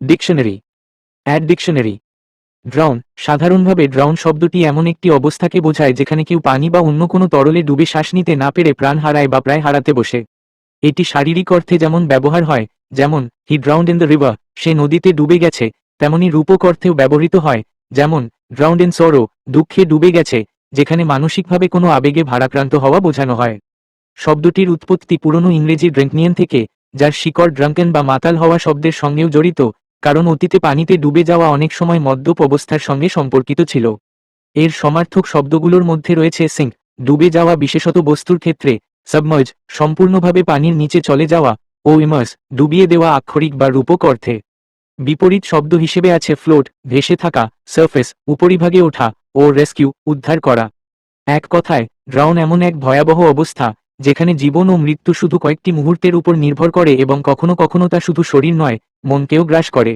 Dictionary add dictionary drown সাধারণভাবে drown শব্দটি এমন একটি অবস্থাকে বোঝায় যেখানে কেউ পানি বা অন্য কোনো তরলে ডুবে শ্বাস নিতে না পেরে প্রাণ হারায় বা প্রায় হারাতে বসে। এটি শারীরিক অর্থে যেমন ব্যবহার হয়, যেমন he drowned in the river সে নদীতে ডুবে গেছে তেমনি রূপক অর্থেও ব্যবহৃত হয়, যেমন ড্রাউন্ড ইন সরো দুঃখে ডুবে গেছে যেখানে মানসিকভাবে কোনো আবেগে ভারাক্রান্ত হওয়া বোঝানো হয়। শব্দটির উৎপত্তি পুরনো ইংরেজি ড্রেঙ্কনিয়ান থেকে, যার শিকড় ড্রাঙ্কেন বা মাতাল হওয়া শব্দের সঙ্গেও জড়িত কারণ অতীতে পানিতে ডুবে যাওয়া অনেক সময় মদ্যপ অবস্থার সঙ্গে সম্পর্কিত ছিল। এর সমার্থক শব্দগুলোর মধ্যে রয়েছে সিঙ্ক ডুবে যাওয়া বিশেষত বস্তুর ক্ষেত্রে, সাবমার্জ, সম্পূর্ণভাবে পানির নিচে চলে যাওয়া, ও ইমার্স, ডুবিয়ে দেওয়া আক্ষরিক বা রূপক অর্থে। বিপরীত শব্দ হিসেবে আছে ফ্লোট, ভেসে থাকা, সারফেস, উপরিভাগে ওঠা, ও রেস্কিউ, উদ্ধার করা। এক কথায়, ড্রাউন এমন এক ভয়াবহ অবস্থা যেখানে জীবন ও মৃত্যু শুধু কয়েকটি মুহূর্তের উপর নির্ভর করে এবং কখনো কখনো তা শুধু শরীর নয়, মনকেও গ্রাস করে।